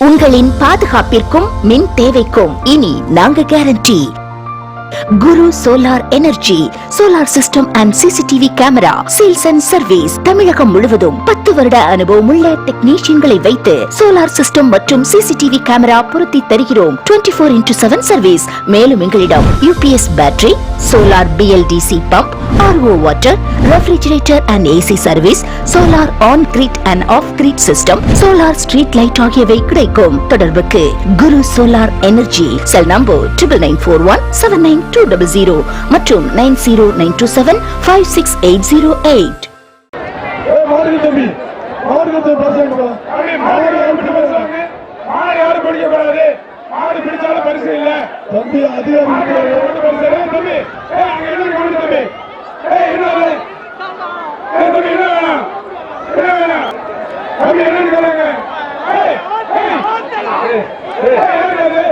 உங்களின் பாதுகாப்பிற்கும் மின் தேவைக்கும் இனி நாங்க guarantee Guru solar energy solar system and CCTV camera sales and service Tamilagam முழுவதும் பத்து வருட அனுபவம் உள்ள டெக்னீஷியன்களை வைத்து சோலார் சிஸ்டம் மற்றும் சிசிடிவி கேமரா பொருத்தி தருகிறோம். Twenty four into seven service மேலும் எங்களிடம் UPS battery solar BLDC pump RO water refrigerator and AC service solar on grid and off grid system solar street light ஆகியவை கிடைக்கும். தொடர்புக்கு Guru solar energy cell number triple nine four one seven nine two double zero மற்றும் nine zero nine two seven five six eight zero eight ஏய், மாடுங்க தம்பி மாடுங்க தம்பி பசங்க அப்படி மாடு யாரும் பிடிக்க கூடாது. மாடு யாரும் பிடிக்க கூடாது மாடு பிடிச்சாலும் பரிசு இல்ல தம்பி அதிகாரி மாடு இருக்கிறாரு. யாரும் பரிசு இல்ல. ஏய், தம்பி ஏய், அங்க என்ன கவனி தம்பி ஏய் என்ன அது? ஏய், தம்பி என்ன வேணும் என்ன வேணும் தம்பி என்னன்னு கேளுங்க ஏய், ஏய். ஏய், யாருங்க அது?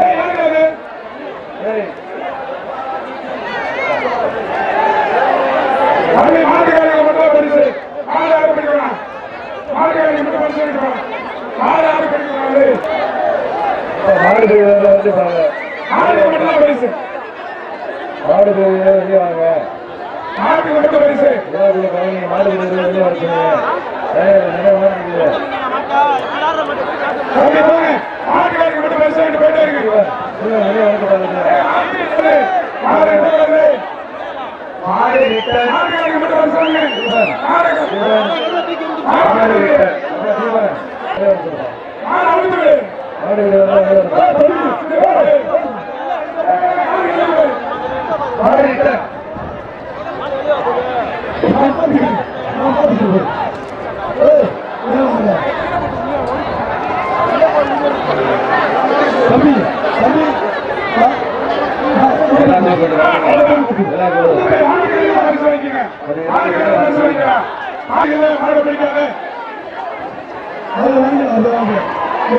ஏய், யாருங்க அது? தம்பி, மாட்டுக்காரங்க மட்டும் தான் பரிசு மாடு யாரும் பிடிக்க வேணாம் மாட்டுக்காரங்க மட்டும் பரிசு எடுக்கணும் மாடு யாரும் பிடிக்க கூடாது மாடு பிரிவுல வந்து பாருங்க மாடு மட்டும் தான் பரிசு மாடு பிரிவுல வெளியே வாங்க மாட்டுக்கு மட்டும் பரிசு ஏதாவது கவனிங்க மாடு பிரிவுல வெளியே வர சொல்லுங்க ஏய், நிறைய மாடு இருக்குது தம்பி போங்க மாட்டுக்காரங்க மட்டும் பரிசு வாங்கிட்டு போயிட்டே இருக்கு சொல்லுங்க, வெளியே வரக்கூடாது மாடு என்ன வருது? மாடு ரிட்டர்ன் மாட்டுக்காரங்க மட்டும் பரிசு வாங்க மாடு ரிட்டர்ன் அப்புறம் தீபன். வெளியே வர சொல்லுங்க. மாடு அவுத்து விடு. மாடு பிரிவுல வெளியே வர சொல்லுங்க. மாடு ரிட்டர்ன் தம்பி தம்பி எல்லாம் போட்டு எல்லாம் போட்டு மாட்டுக்காரங்க பரிசு வாங்கிக்கங்க. மாட்டுக்காரங்க பரிசு வாங்கிக்கலாம். மாட்டுக்காரங்க மாடு பிடிக்காது. அதை வாங்கி அதை வாங்கி இதை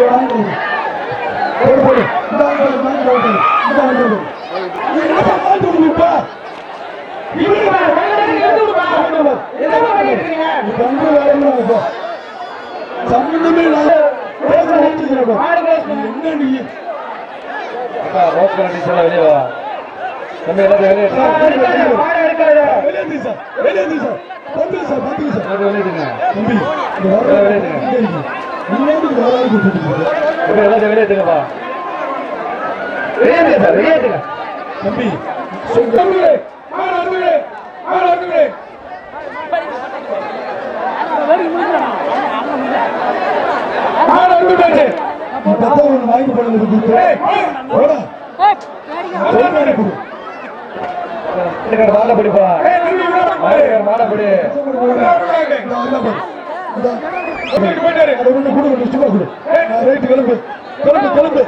வாங்கி போடு போடு இந்த வாங்கி வாங்கி போடு இந்த சம்பந்தமே என்ன நீ? ரோஸ் கலர் டீச்சர்லாம் வெளியே வா. தம்பி எல்லாத்தையும் வெளியே. வெளியேந்து சார் வெளியேந்து சார் பத்து சார் பத்து சார் வெளியே எடுங்க. தம்பி இந்த வர முன்னாடி வராது கொடுத்துட்டு தம்பி எல்லாத்தையும் வெளியே எடுங்கப்பா வெளியே எடுங்க சார் வெளியே எடுங்க தம்பி அவுத்து விடு. மாடு அவுத்து விடு. மாடு அவுத்து விடு. மாடு அவுத்து விட்டாச்சு. நீ பத்தா ஒன்று வாங்கி போடுறது கொடுத்து ஏய், போடு. போடா சொல்லுங்க கொடு மாட்டுக்கார மாடை பிடிப்பா ஏய், தம்பி விடு. மாட்டுக்கார மாடை பிடி இந்த வரல பாரு இந்த தூக்கிட்டு போயிட்டாரு. அதை ஒன்று கொடு ஒன்று சும்மா கொடு நான் ரைட்டு கிளம்பு கிளம்பு கிளம்பு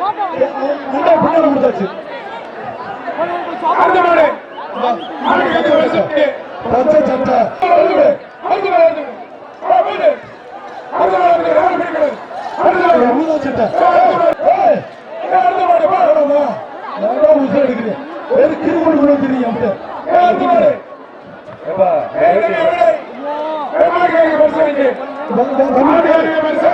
பின்னாடி கொடுத்தாச்சு அடுத்த மாடு. மாட்டுக்காரங்க பரிசு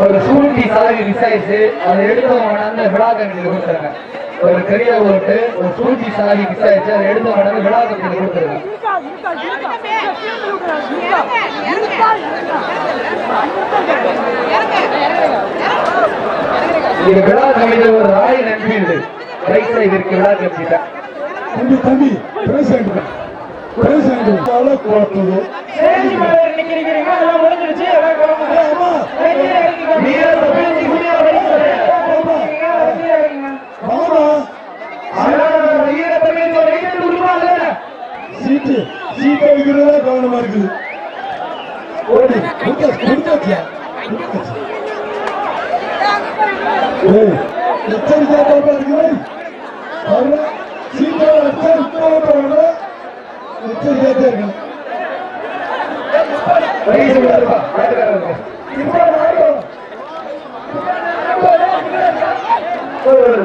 ஒரு சூழ்ச்சி சாதி விசாரிச்சு அதை எடுத்தவங்க கொண்டாந்து விழா கொடுத்துருங்க. ஒரு பெரிய ஓட்டு ஒரு சூழ்ச்சி சாதி விசாரிச்சு அதை எடுத்தவங்க கொண்டாந்து விழாக்கங்களுக்கு கொடுத்துருங்க. இது விழா கமிட்டியில் ஒரு ராயல் என்ஃபீல்டு ரைட் சைடு இருக்கு விழா கமிட்டி தம்பி தம்பி பிரைஸ் சீட்டு சீட்டு வைக்கிறதா கவனமா இருக்குது ஓடி கொடுத்தாச்சு கொடுத்தாச்சியா கொடுத்தாச்சு இருக்குது சீட்டை இருக்கணும்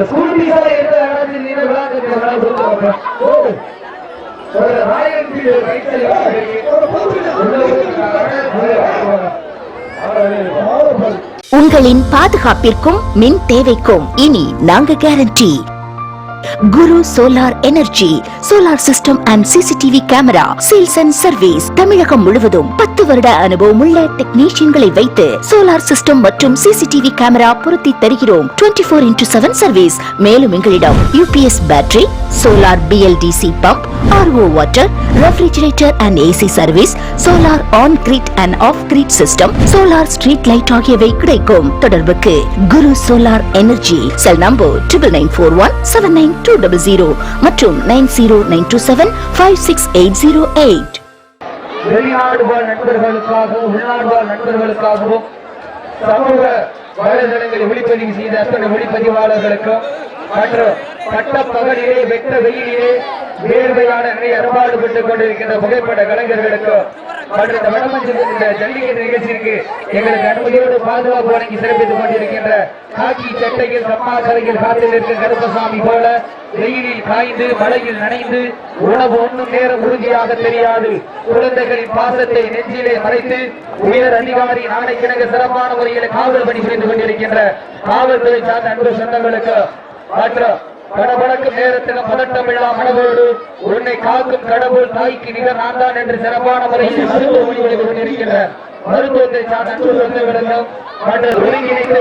ஸ்கூல் இடத்துல நீங்க விளையாட்டு ஒரு ராயல் ரைட் உங்களின் பாதுகாப்பிற்கும் மின் தேவைக்கும் இனி நாங்க guarantee Guru solar energy solar system and CCTV camera sales and service Tamilagam முழுவதும் பத்து வருட அனுபவம் உள்ள டெக்னீஷியன்களை வைத்து சோலார் சிஸ்டம் மற்றும் சிசிடிவி கேமரா பொருத்தி தருகிறோம். Twenty four into seven service மேலும் எங்களிடம் UPS battery solar BLDC pump RO water refrigerator and AC service solar on grid and off grid system solar street light ஆகியவை கிடைக்கும். தொடர்புக்கு Guru solar energy cell number triple nine four one seven nine two double zero மற்றும் nine zero nine two seven five six eight zero eight வெளிநாடு வாழ் நண்பர்களுக்காகவும் உள்நாடு வாழ் நண்பர்களுக்காகவும் சமூக வலைதளங்களை ஒளிப்பதிவு செய்த அத்தனை ஒளிப்பதிவாளர்களுக்கும் மற்றும் பட்ட பகலிலே வெட்ட வெயிலிலே வேர்வையான நிலை அறுபாடுபட்டுக் கொண்டிருக்கின்ற புகைப்பட கலைஞர்களுக்கும் மற்றும் இந்த வடமஞ்சத்தில் இந்த ஜல்லிக்கட்டு நிகழ்ச்சிக்கு எங்களுக்கு அனுமதியோடு பாதுகாப்பு வழங்கி சிறப்பித்துக் கொண்டிருக்கின்ற காக்கி சட்டையில் கம்மா கரையில் இருக்க கருப்பசாமி போல வெயிலில் காய்ந்து மழையில் நனைந்து உணவு ஒன்றும் நேரம் உறுதியாக தெரியாது. குழந்தைகளின் பாசத்தை நெஞ்சிலே மறைத்து உயர் அதிகாரி நாளைக்கிணங்க சிறப்பான முறையில் காவல் பணி புரிந்து கொண்டிருக்கின்ற காவல்துறை சார்ந்த அன்பு சொந்தங்களுக்கு மற்றும் படபடக்கும் நேரத்தில் பதட்டம் இல்லா மனதோடு உன்னை காக்கும் கடவுள் தாய்க்கு நிகர் நான் தான் என்று சிறப்பான முறையில் மருத்துவ கொண்டிருக்கின்ற மருத்துவத்தை சார்ந்த அன்பு மற்றும்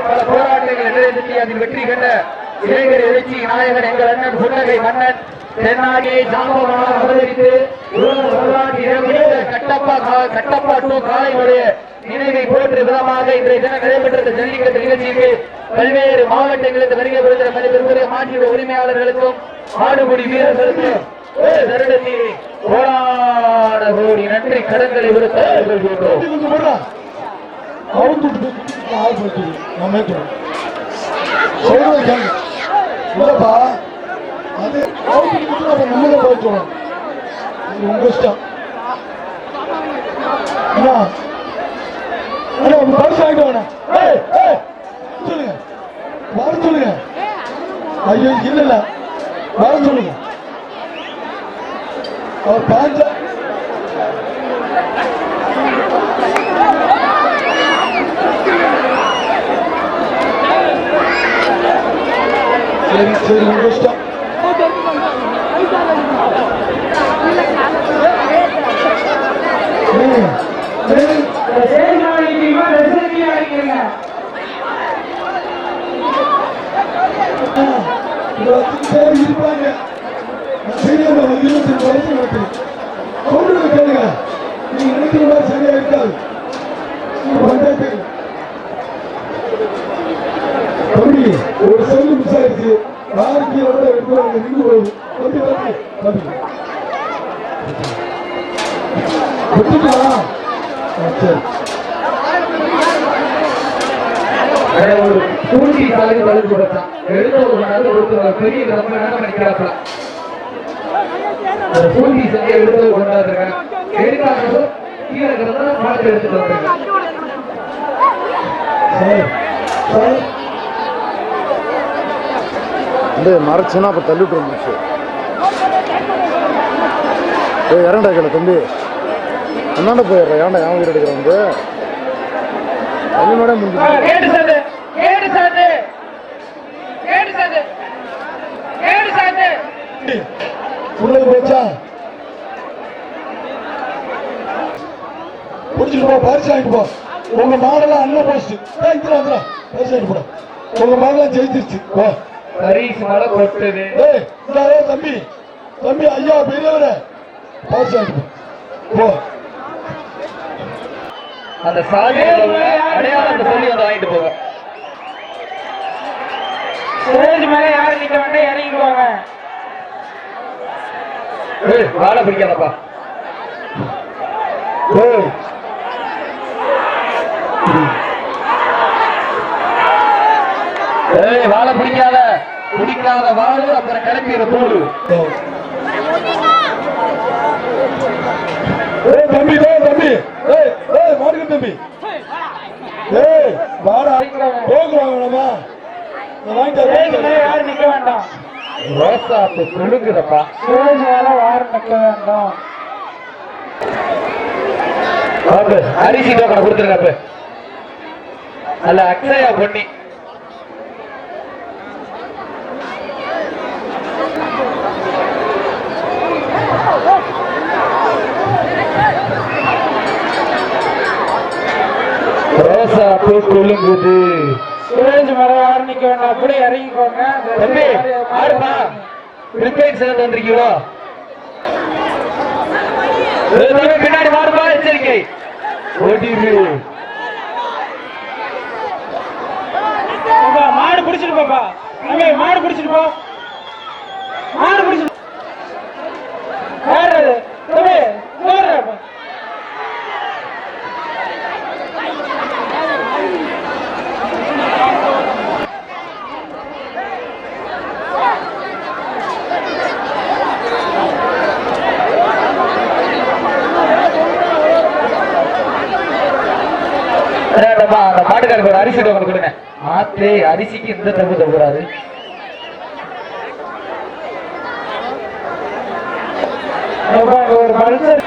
பல போராட்டங்களை நிறைவேற்றி அதில் வெற்றி கண்ட இளைஞர் எழுச்சி நாயகன் எங்கள் அண்ணன் புன்னகை மன்னன் தென்னாடியை அவதரித்து கட்டப்பா கா- கட்டப்பா டூ காளையுடைய நினைவை போற்று விதமாக இன்றைய தினம் நடைபெற்ற ஜல்லிக்கட்டு நிகழ்ச்சிக்கு பல்வேறு மாவட்டங்களில் வருகை பெறுகிற மனிதர்களுடைய மாற்றிட உரிமையாளர்களுக்கும் மாடுபிடி வீரர்களுக்கும் கோடான கோடி நன்றி கடன்களை விடுத்த கொள்கின்றோம் கொஞ்சம் போடுறா அவுத்து விட்டு ஆள் போட்டு நம்ம ஏற்றுவோம் சொல்றது கேங்க இல்லப்பா அது அவுத்து விட்டு அப்ப நம்ம தான் போயிட்டுவோம் இது உங்க இஷ்டம் உங்க பரிசு ஆகிட்டு வேணா ஏய் ஏய் சொல்லுங்க வர சொல்லுங்க ஐயோ இல்ல இல்ல வர சொல்லுங்க அவர் பாஞ்ச சரி சரி உங்க இஷ்டம் ம், சரி. பேர் இருப்பாங்க நான் தெரியாம ஒரு இருபத்தஞ்சு வருஷம் இருக்கு சொல்லுங்க கேளுங்க நீங்க நினைக்கிற மாதிரி சரியா இருக்காது நீங்க வந்தா தெரியும் தம்பி ஒரு செல்லு மிஸ் ஆயிடுச்சு யாருக்கு எவ்வளோ எடுக்கிறாங்க நின்று போகுது தம்பி தம்பி தம்பி விட்டுக்கலாம் ஆ, சரி ஒரு கூட்டி தலைக்கு பதில் கொடுத்தான் எழுத ஒரு மணி நேரம் கொடுத்து பெரிய ரொம்ப நேரம் நினைக்கிறாப்ல ஒரு எழுத கொண்டாடுறேன். கீழே கிடந்தா எடுத்துட்டு வந்து மறைச்சுன்னா அப்போ தள்ளி விட்டுரும் முடிச்சு ஏய் இறண்டா கேள தம்பி. அண்ணாண்ட போயிடுற? ஏன்டா ஏன் உயிர் எடுக்கிற வந்து? மேடம் முடிஞ்சு கேடு சாந்து கேடு சாந்து கேடு சாந்து கேடு சாந்து உள்ளது போச்சா? பிடிச்சிட்டு போ பரிசு வாங்கிட்டு போ. உங்க மாடெல்லாம் அண்ணன் போஸ்ட் இங்க வந்துடும் பரிசு வாங்கிட்டு போட. உங்க மாடெல்லாம் ஜெயிச்சிருச்சு. போ. பரிசு மழை கொட்டுது. ஏய் தம்பி. தம்பி ஐயா பெரியவரே. பரிசு வாங்கிட்டு போ. அந்த சாதி அடையாளத்தை சொல்லி வந்து வாங்கிட்டு போங்க. ஸ்டேஜ் மேல யாரும் நிக்க வேண்டாம் இறங்கிக்குவாங்க ஏய், வாழை பிடிக்காதப்பா. ஏய். வாழை பிடிக்காத. பிடிக்காத வாழு அப்புறம் கிடைக்கிற தூள் ஏய் தம்பி ஏய் தம்பி. ஏய் ஏய் மாடுக்கு தம்பி. ஏய் வாழ வாடா போகுறாங்க நம்ம வாங்கிட்டு யாரும் நிக்க வேண்டாம். ரோசா அப்ப குழுங்குதப்பா மேல யாரும் நிக்க வேண்டாம் அரிசி டோக்கனை கொடுத்துருங்க அப்ப. அல்ல அக்ஷயா பொன்னி. ரோசா பூ குலுங்குது மேல யாரும் நிக்க வேண்டாம். அப்படியே இறங்கிக்கோங்க. தம்பி ஆடுப்பா. பிரிப்பேட் சேர்ந்து தம்பி, பின்னாடி மாறுப்பா எச்சரிக்கை. ஓடிவு பாப்பா, மாடு பிடிச்சிட்டு பாப்பா. மாடு பிடிச்சிட்டு போ. மாடு பிடிச்சிட்டு யார் அது தம்பி யார் அதான்டா, ஒரு அரிசி டோக்கன் கொடுங்க. ஆத்தே அரிசிக்கு இந்த தப்பு தப்புறாது ஒரு பல்சர்